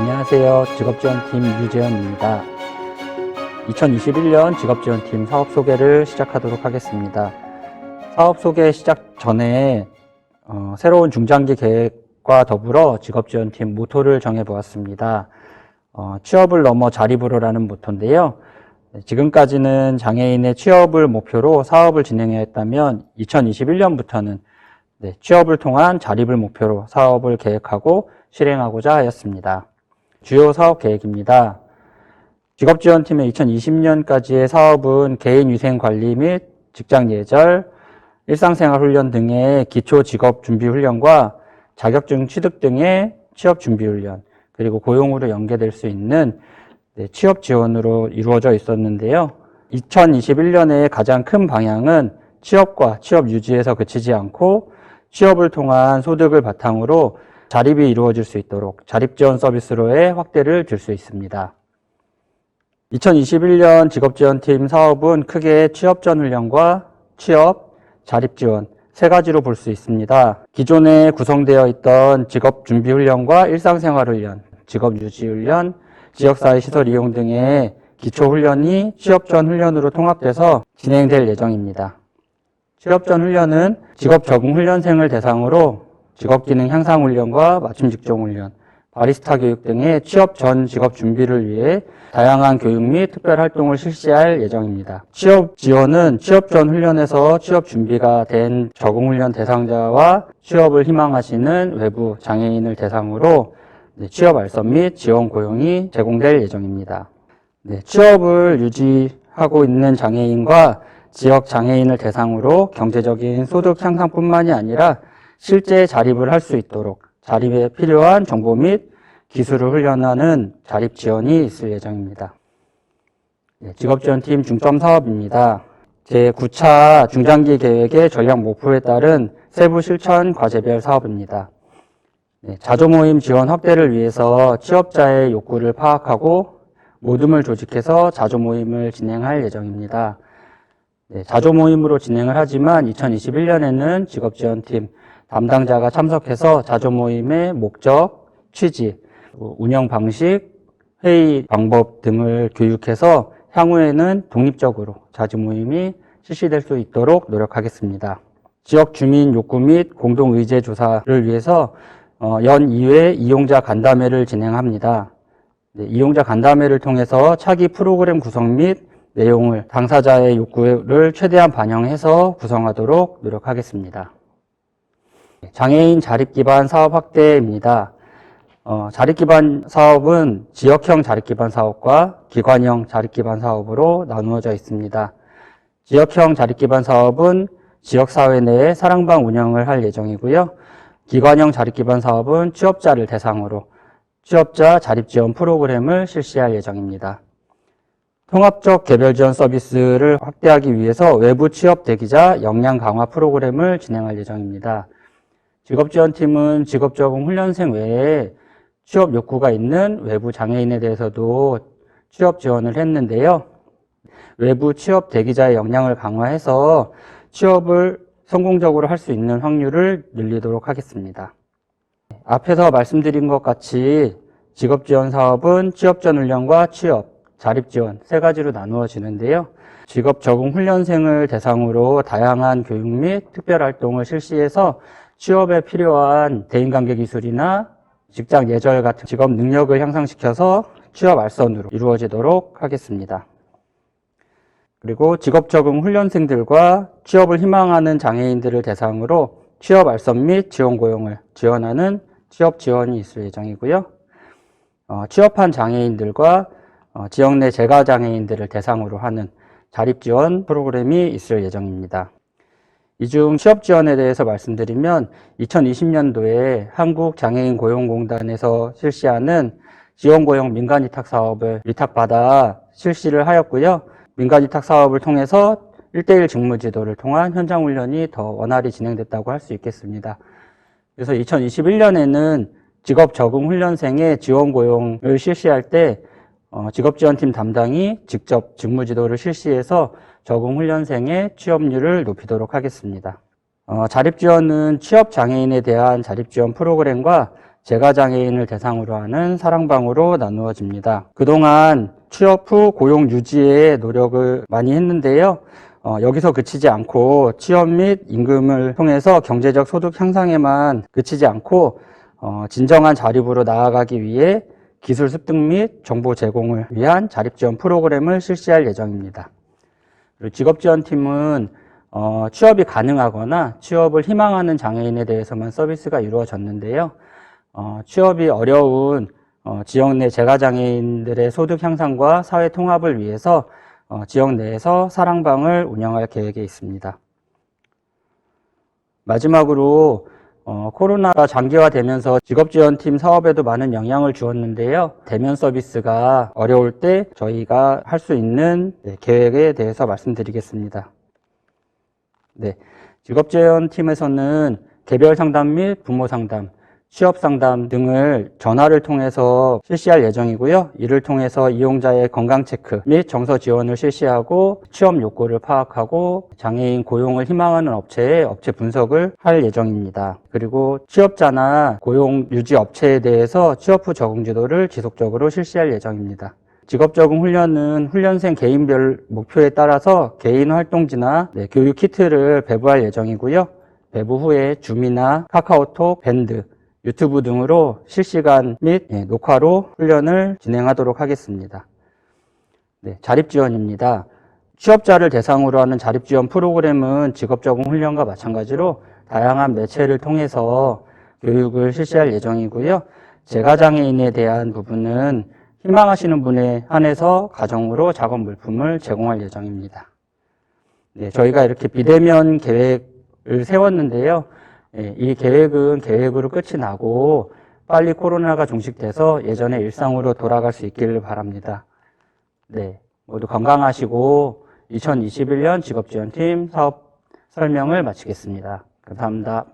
안녕하세요. 직업지원팀 유재현입니다. 2021년 직업지원팀 사업 소개를 시작하도록 하겠습니다. 사업 소개 시작 전에 어, 새로운 중장기 계획과 더불어 직업지원팀 모토를 정해보았습니다. 어, 취업을 넘어 자립으로라는 모토인데요. 네, 지금까지는 장애인의 취업을 목표로 사업을 진행해왔다면 2021년부터는 네, 취업을 통한 자립을 목표로 사업을 계획하고 실행하고자 하였습니다. 주요 사업 계획입니다. 직업지원팀의 2020년까지의 사업은 개인위생 관리 및 직장 예절, 일상생활 훈련 등의 기초 직업 준비 훈련과 자격증 취득 등의 취업 준비 훈련, 그리고 고용으로 연계될 수 있는 네, 취업 지원으로 이루어져 있었는데요. 2021년의 가장 큰 방향은 취업과 취업 유지에서 그치지 않고 취업을 통한 소득을 바탕으로 자립이 이루어질 수 있도록 자립 지원 서비스로의 확대를 줄 수 있습니다. 2021년 직업지원팀 사업은 크게 취업 전 훈련과 취업, 자립 지원 세 가지로 볼 수 있습니다. 기존에 구성되어 있던 직업 준비 훈련과 일상생활 훈련, 직업 유지 훈련, 지역사회 시설 이용 등의 기초 훈련이 취업 전 훈련으로 통합돼서 진행될 예정입니다. 취업 전 훈련은 직업 적응 훈련생을 대상으로 직업 기능 향상 훈련과 맞춤 직종 훈련, 바리스타 교육 등의 취업 전 직업 준비를 위해 다양한 교육 및 특별 활동을 실시할 예정입니다. 취업 지원은 취업 전 훈련에서 취업 준비가 된 적응 훈련 대상자와 취업을 희망하시는 외부 장애인을 대상으로 네, 취업 알선 및 지원 고용이 제공될 예정입니다. 네, 취업을 유지하고 있는 장애인과 지역 장애인을 대상으로 경제적인 소득 향상뿐만이 아니라 실제 자립을 할 수 있도록 자립에 필요한 정보 및 기술을 훈련하는 자립 지원이 있을 예정입니다. 네, 직업지원팀 중점 사업입니다. 제9차 중장기 계획의 전략 목표에 따른 세부 실천 과제별 사업입니다. 네, 자조 모임 지원 확대를 위해서 취업자의 욕구를 파악하고 모둠을 조직해서 자조 모임을 진행할 예정입니다. 네, 자조 모임으로 진행을 하지만 2021년에는 직업지원팀 담당자가 참석해서 자조 모임의 목적, 취지, 운영 방식, 회의 방법 등을 교육해서 향후에는 독립적으로 자주 모임이 실시될 수 있도록 노력하겠습니다. 지역 주민 욕구 및 공동 의제 조사를 위해서 어, 연 2회 이용자 간담회를 진행합니다. 네, 이용자 간담회를 통해서 차기 프로그램 구성 및 내용을 당사자의 욕구를 최대한 반영해서 구성하도록 노력하겠습니다. 장애인 자립 기반 사업 확대입니다. 어, 자립 기반 사업은 지역형 자립 기반 사업과 기관형 자립 기반 사업으로 나누어져 있습니다. 지역형 자립 기반 사업은 지역 사회 내에 사랑방 운영을 할 예정이고요. 기관형 자립 기반 사업은 취업자를 대상으로 취업자 자립 지원 프로그램을 실시할 예정입니다. 통합적 개별 지원 서비스를 확대하기 위해서 외부 취업 대기자 역량 강화 프로그램을 진행할 예정입니다. 직업지원팀은 직업적응 훈련생 외에 취업 욕구가 있는 외부 장애인에 대해서도 취업 지원을 했는데요. 외부 취업 대기자의 역량을 강화해서 취업을 성공적으로 할 수 있는 확률을 늘리도록 하겠습니다. 앞에서 말씀드린 것 같이 직업 지원 사업은 취업 전 훈련과 취업, 자립 지원 세 가지로 나누어지는데요. 직업 적응 훈련생을 대상으로 다양한 교육 및 특별 활동을 실시해서 취업에 필요한 대인관계 기술이나 직장 예절 같은 직업 능력을 향상시켜서 취업 알선으로 이루어지도록 하겠습니다. 그리고 직업 적응 훈련생들과 취업을 희망하는 장애인들을 대상으로 취업 알선 및 지원 고용을 지원하는 취업 지원이 있을 예정이고요. 어, 취업한 장애인들과 어, 지역 내 재가 장애인들을 대상으로 하는 자립 지원 프로그램이 있을 예정입니다. 이중 취업 지원에 대해서 말씀드리면 2020년도에 한국장애인 고용공단에서 실시하는 지원 고용 민간 위탁 사업을 위탁받아 실시를 하였고요. 민간 위탁 사업을 통해서 1대1 직무 지도를 통한 현장 훈련이 더 원활히 진행됐다고 할 수 있겠습니다. 그래서 2021년에는 직업 적응 훈련생의 지원 고용을 실시할 때 어, 직업지원팀 담당이 직접 직무 지도를 실시해서 적응 훈련생의 취업률을 높이도록 하겠습니다. 어, 자립지원은 취업 장애인에 대한 자립지원 프로그램과 재가장애인을 대상으로 하는 사랑방으로 나누어집니다. 그동안 취업 후 고용 유지에 노력을 많이 했는데요. 어, 여기서 그치지 않고 취업 및 임금을 통해서 경제적 소득 향상에만 그치지 않고 어, 진정한 자립으로 나아가기 위해 기술 습득 및 정보 제공을 위한 자립 지원 프로그램을 실시할 예정입니다. 그리고 직업 지원 팀은 어, 취업이 가능하거나 취업을 희망하는 장애인에 대해서만 서비스가 이루어졌는데요. 어, 취업이 어려운 어, 지역 내 재가장애인들의 소득 향상과 사회 통합을 위해서 어, 지역 내에서 사랑방을 운영할 계획에 있습니다. 마지막으로 어, 코로나가 장기화되면서 직업지원팀 사업에도 많은 영향을 주었는데요. 대면 서비스가 어려울 때 저희가 할 수 있는 네, 계획에 대해서 말씀드리겠습니다. 네, 직업지원팀에서는 개별 상담 및 부모 상담, 취업 상담 등을 전화를 통해서 실시할 예정이고요. 이를 통해서 이용자의 건강 체크 및 정서 지원을 실시하고 취업 욕구를 파악하고 장애인 고용을 희망하는 업체의 업체 분석을 할 예정입니다. 그리고 취업자나 고용 유지 업체에 대해서 취업 후 적응 지도를 지속적으로 실시할 예정입니다. 직업 적응 훈련은 훈련생 개인별 목표에 따라서 개인 활동지나 네, 교육 키트를 배부할 예정이고요. 배부 후에 줌이나 카카오톡, 밴드, 유튜브 등으로 실시간 및 예, 녹화로 훈련을 진행하도록 하겠습니다. 네, 자립지원입니다. 취업자를 대상으로 하는 자립지원 프로그램은 직업적응 훈련과 마찬가지로 다양한 매체를 통해서 교육을 실시할 예정이고요. 재가장애인에 대한 부분은 희망하시는 분에 한해서 가정으로 작업 물품을 제공할 예정입니다. 네, 저희가 이렇게 비대면 계획을 세웠는데요. 예, 이 계획은 계획으로 끝이 나고 빨리 코로나가 종식돼서 예전의 일상으로 돌아갈 수 있기를 바랍니다. 네, 모두 건강하시고 2021년 직업지원팀 사업 설명을 마치겠습니다. 감사합니다.